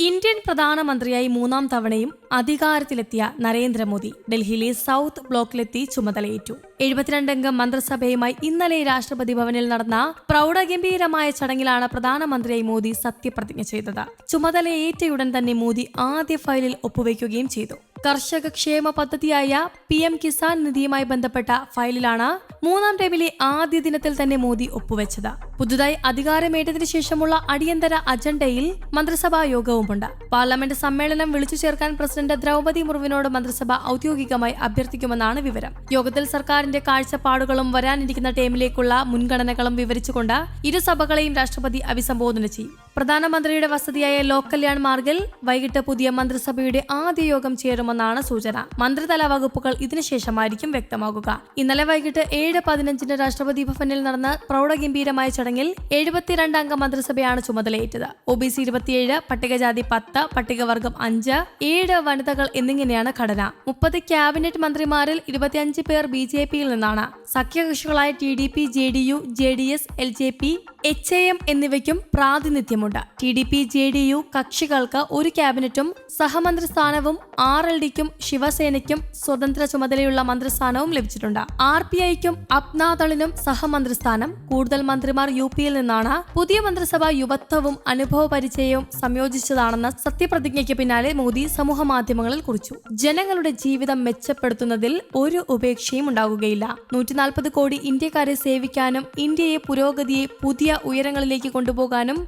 Indian പ്രധാനമന്ത്രിയായി മൂന്നാം തവണയും അധികാരത്തിലെത്തിയ നരേന്ദ്രമോദി ഡൽഹിയിലെ സൗത്ത് ബ്ലോക്കിലെത്തി ചുമതലയേറ്റു. എഴുപത്തിരണ്ടംഗ മന്ത്രിസഭയുമായി ഇന്നലെ രാഷ്ട്രപതി ഭവനിൽ നടന്ന പ്രൗഢഗംഭീരമായ ചടങ്ങിലാണ് പ്രധാനമന്ത്രിയായി മോദി സത്യപ്രതിജ്ഞ ചെയ്തത്. ചുമതലയേറ്റയുടൻ തന്നെ മോദി ആദ്യ ഫയലിൽ ഒപ്പുവയ്ക്കുകയും ചെയ്തു. കർഷക ക്ഷേമ പദ്ധതിയായ പി എം കിസാൻ നിധിയുമായി ബന്ധപ്പെട്ട ഫയലിലാണ് മൂന്നാം ടൈമിലെ ആദ്യ ദിനത്തിൽ തന്നെ മോദി ഒപ്പുവെച്ചത്. പുതുതായി അധികാരമേറ്റതിനു ശേഷമുള്ള അടിയന്തര അജണ്ടയിൽ മന്ത്രിസഭാ യോഗവുമുണ്ട്. പാർലമെന്റ് സമ്മേളനം വിളിച്ചു ചേർക്കാൻ പ്രസിഡന്റ് ദ്രൗപതി മുർമുവിനോട് മന്ത്രിസഭ ഔദ്യോഗികമായി അഭ്യർത്ഥിക്കുമെന്നാണ് വിവരം. യോഗത്തിൽ സർക്കാരിന്റെ കാഴ്ചപ്പാടുകളും വരാനിരിക്കുന്ന ടൈമിലേക്കുള്ള മുൻഗണനകളും വിവരിച്ചുകൊണ്ട് ഇരു സഭകളെയും രാഷ്ട്രപതി അഭിസംബോധന ചെയ്യും. പ്രധാനമന്ത്രിയുടെ വസതിയായ ലോക് കല്യാൺ മാർഗിൽ വൈകിട്ട് പുതിയ മന്ത്രിസഭയുടെ ആദ്യ യോഗം ചേരുമെന്നാണ് സൂചന. മന്ത്രിതല വകുപ്പുകൾ ഇതിനുശേഷമായിരിക്കും വ്യക്തമാകുക. ഇന്നലെ വൈകിട്ട് ഏഴ് പതിനഞ്ചിന് രാഷ്ട്രപതി ഭവനിൽ നടന്ന പ്രൗഢഗംഭീരമായ ചടങ്ങിൽ എഴുപത്തിരണ്ട് അംഗ മന്ത്രിസഭയാണ് ചുമതലയേറ്റത്. ഒ ബി സി ഇരുപത്തിയേഴ് പട്ടികജാതി പത്ത് പട്ടികവർഗം അഞ്ച് ഏഴ് വനിതകൾ എന്നിങ്ങനെയാണ് ഘടന. മുപ്പത് ക്യാബിനറ്റ് മന്ത്രിമാരിൽ ഇരുപത്തിയഞ്ച് പേർ ബി ജെ പിയിൽ നിന്നാണ്. സഖ്യകക്ഷികളായ T D P J D U J D S L J P H A M എന്നിവയ്ക്കും പ്രാതിനിധ്യമുണ്ട് T D P J D U കക്ഷികൾക്ക് ഒരു ക്യാബിനറ്റും സഹമന്ത്രി സ്ഥാനവും ആർ എൽ ഡിക്കും ശിവസേനയ്ക്കും സ്വതന്ത്ര ചുമതലയുള്ള മന്ത്രിസ്ഥാനവും ലഭിച്ചിട്ടുണ്ട്. ആർ പി ഐക്കും അപ്നാദളിനും സഹമന്ത്രി സ്ഥാനം കൂടുതൽ മന്ത്രിമാർ യു പിയിൽ നിന്നാണ്. പുതിയ മന്ത്രിസഭ യുവത്വവും അനുഭവ പരിചയവും സംയോജിച്ചതാണെന്ന സത്യപ്രതിജ്ഞയ്ക്ക് പിന്നാലെ മോദി സമൂഹ മാധ്യമങ്ങളിൽ കുറിച്ചു. ജനങ്ങളുടെ ജീവിതം മെച്ചപ്പെടുത്തുന്നതിൽ ഒരു ഉപേക്ഷയും ഉണ്ടാകുകയില്ല നൂറ്റിനാൽപ്പത് കോടി ഇന്ത്യക്കാരെ സേവിക്കാനും ഇന്ത്യയെ പുരോഗതിയെ പുതിയ ഉയരങ്ങളിലേക്ക് കൊണ്ടുപോകാനും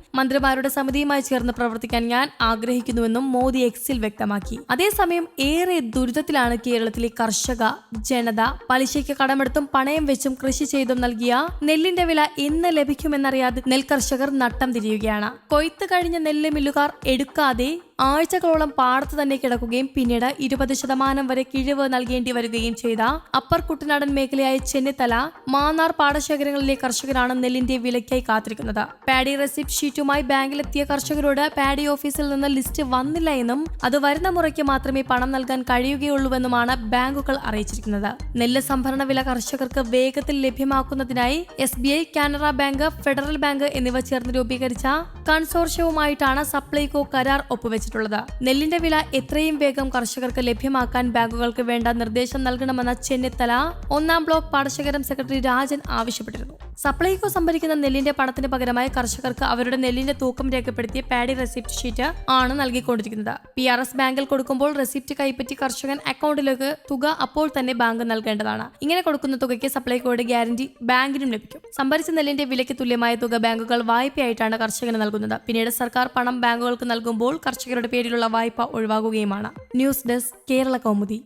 മന്ത്രിമാരുടെ സമിതിയുമായി ചേർന്ന് പ്രവർത്തിക്കാൻ ഞാൻ ആഗ്രഹിക്കുന്നുവെന്നും മോദി എക്സിൽ വ്യക്തമാക്കി. അതേസമയം ഏറെ ദുരിതത്തിലാണ് കേരളത്തിലെ കർഷക ജനത പലിശയ്ക്ക് കടമെടുത്തും പണയം വെച്ചും കൃഷി ചെയ്തും നൽകിയ നെല്ലിന്റെ വില എന്ന് ലഭിക്കുമെന്നറിയാതെ നെൽകർഷകർ നട്ടം തിരിയുകയാണ്. കൊയ്ത്ത് കഴിഞ്ഞ നെല്ല് മില്ലുകാർ എടുക്കാതെ ആഴ്ചകളോളം പാടത്ത് തന്നെ കിടക്കുകയും പിന്നീട് ഇരുപത് ശതമാനം വരെ കിഴിവ് നൽകേണ്ടി വരികയും ചെയ്ത അപ്പർ കുട്ടനാടൻ മേഖലയായ ചെന്നിത്തല മാന്നാർ പാടശേഖരങ്ങളിലെ കർഷകരാണ് നെല്ലിന്റെ വിലയ്ക്കായി കാത്തിരിക്കുന്നത്. പാഡി റെസിപ്റ്റ് ഷീറ്റുമായി ബാങ്കിലെത്തിയ കർഷകരോട് പാഡി ഓഫീസിൽ നിന്ന് ലിസ്റ്റ് വന്നില്ല എന്നും അത് വരുന്ന മുറയ്ക്ക് മാത്രമേ പണം നൽകാൻ കഴിയുകയുള്ളൂവെന്നുമാണ് ബാങ്കുകൾ അറിയിച്ചിരിക്കുന്നത്. നെല്ല് സംഭരണ വില കർഷകർക്ക് വേഗത്തിൽ ലഭ്യമാക്കുന്നതിനായി S B I Canara Bank Federal Bank എന്നിവ ചേർന്ന് രൂപീകരിച്ച കൺസോർഷ്യവുമായിട്ടാണ് സപ്ലൈകോ കരാർ ഒപ്പുവെച്ചിട്ടുള്ളത് നെല്ലിന്റെ വില എത്രയും വേഗം കർഷകർക്ക് ലഭ്യമാക്കാൻ ബാങ്കുകൾക്ക് വേണ്ട നിർദ്ദേശം നൽകണമെന്ന ചെന്നിത്തല ഒന്നാം ബ്ലോക്ക് പാടശേഖരം സെക്രട്ടറി രാജൻ ആവശ്യപ്പെട്ടിരുന്നു. സപ്ലൈകോ സംഭരിക്കുന്ന നെല്ലിന്റെ പണത്തിന് പകരമായി കർഷകർക്ക് അവരുടെ നെല്ലിന്റെ തൂക്കം രേഖപ്പെടുത്തിയ പാഡി റെസിപ്റ്റ് ഷീറ്റ് ആണ് നൽകിക്കൊണ്ടിരിക്കുന്നത്. പി ആർ എസ് ബാങ്കിൽ കൊടുക്കുമ്പോൾ റെസിപ്റ്റ് കൈപ്പറ്റി കർഷകൻ അക്കൗണ്ടിലേക്ക് തുക അപ്പോൾ തന്നെ ബാങ്ക് നൽകേണ്ടതാണ്. ഇങ്ങനെ കൊടുക്കുന്ന തുകയ്ക്ക് സപ്ലൈകോയുടെ ഗ്യാരണ്ടി ബാങ്കിനും ലഭിക്കും. സംഭരിച്ച നെല്ലിന്റെ വിലയ്ക്ക് തുല്യമായ തുക ബാങ്കുകൾ വായ്പയായിട്ടാണ് കർഷകന് നൽകുന്നത്. പിന്നീട് സർക്കാർ പണം ബാങ്കുകൾക്ക് നൽകുമ്പോൾ കർഷകരുടെ പേരിലുള്ള വായ്പ ഒഴിവാകുകയുമാണ്. News desk Kerala Kaumudi.